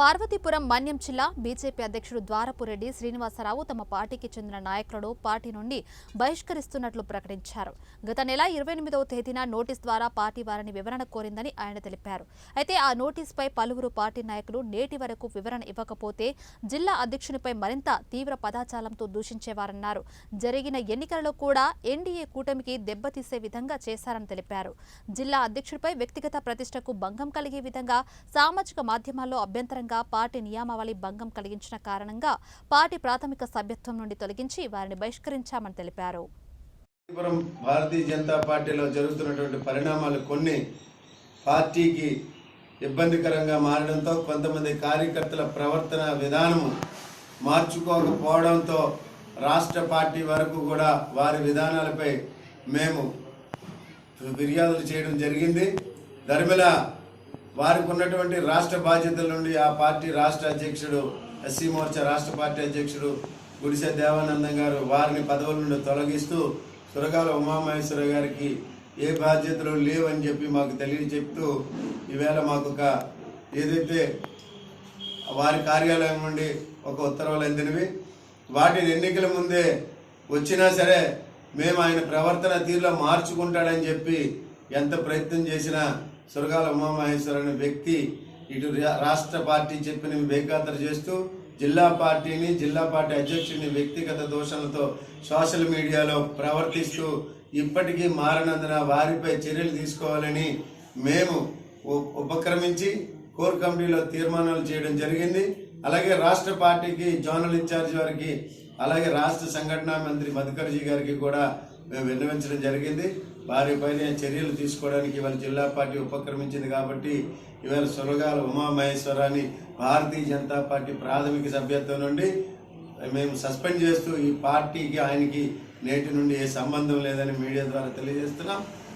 పార్వతీపురం మన్యం జిల్లా బీజేపీ అధ్యక్షుడు ద్వారపురెడ్డి శ్రీనివాసరావు తమ పార్టీకి చెందిన నాయకులను పార్టీ నుండి బహిష్కరిస్తున్నట్లు ప్రకటించారు. గత నెల ఇరవై ఎనిమిదవ తేదీన నోటీస్ ద్వారా పార్టీ వారిని వివరణ కోరిందని ఆయన తెలిపారు. అయితే ఆ నోటీసుపై పలువురు పార్టీ నాయకులు నేటి వరకు వివరణ ఇవ్వకపోతే జిల్లా అధ్యక్షునిపై మరింత తీవ్ర పదాచాలంతో దూషించేవారన్నారు. జరిగిన ఎన్నికలలో కూడా ఎన్డీఏ కూటమికి దెబ్బతీసే విధంగా చేశారని తెలిపారు. జిల్లా అధ్యక్షుడిపై వ్యక్తిగత ప్రతిష్టకు భంగం కలిగే విధంగా సామాజిక మాధ్యమాల్లో అభ్యంతరం అభ్యంతరంగా పార్టీ నియామావళి భంగం కలిగించిన కారణంగా పార్టీ ప్రాథమిక సభ్యత్వం నుండి తొలగించి వారిని బహిష్కరించామని తెలిపారు. భారతీయ జనతా పార్టీలో జరుగుతున్నటువంటి పరిణామాలు కొన్ని పార్టీకి ఇబ్బందికరంగా మారడంతో కొంతమంది కార్యకర్తల ప్రవర్తన విధానము మార్చుకోకపోవడంతో రాష్ట్ర పార్టీ వరకు కూడా వారి విధానాలపై మేము ఫిర్యాదులు చేయడం జరిగింది. ధర్మిల వారికి ఉన్నటువంటి రాష్ట్ర బాధ్యతల నుండి ఆ పార్టీ రాష్ట్ర అధ్యక్షుడు ఎస్సీ మోర్చా రాష్ట్ర పార్టీ అధ్యక్షుడు గుడిసె దేవానందం గారు వారిని పదవుల నుండి తొలగిస్తూ సురగాల ఉమామహేశ్వర గారికి ఏ బాధ్యతలు లేవని చెప్పి మాకు తెలియచెప్తూ ఈవేళ మాకు ఒక ఏదైతే వారి కార్యాలయం నుండి ఒక ఉత్తర్వులు అందినవి వాటిని ఎన్నికల ముందే వచ్చినా సరే మేము ఆయన ప్రవర్తన తీరులో మార్చుకుంటాడని చెప్పి ఎంత ప్రయత్నం చేసినా సురగాల ఉమామహేశ్వర్ అనే వ్యక్తి ఇటు రా- రాష్ట్ర పార్టీ చెప్పిన బేఖాతరు చేస్తూ జిల్లా పార్టీని జిల్లా పార్టీ అధ్యక్షుడిని వ్యక్తిగత దోషణలతో సోషల్ మీడియాలో ప్రవర్తిస్తూ ఇప్పటికీ మారనందున వారిపై చర్యలు తీసుకోవాలని మేము ఉపక్రమించి కోర్ కమిటీలో తీర్మానాలు చేయడం జరిగింది. అలాగే రాష్ట్ర పార్టీకి జోనల్ ఇన్ఛార్జ్ వారికి అలాగే రాష్ట్ర సంఘటనా మంత్రి మధుకర్జీ గారికి కూడా మేము విన్నవించడం జరిగింది. వారిపైన చర్యలు తీసుకోవడానికి ఇవాళ జిల్లా పార్టీ ఉపక్రమించింది కాబట్టి ఇవాళ సురగాల ఉమామహేశ్వరాన్ని భారతీయ జనతా పార్టీ ప్రాథమిక సభ్యత్వం నుండి మేము సస్పెండ్ చేస్తూ ఈ పార్టీకి ఆయనకి నేటి నుండి ఏ సంబంధం లేదని మీడియా ద్వారా తెలియజేస్తున్నాం.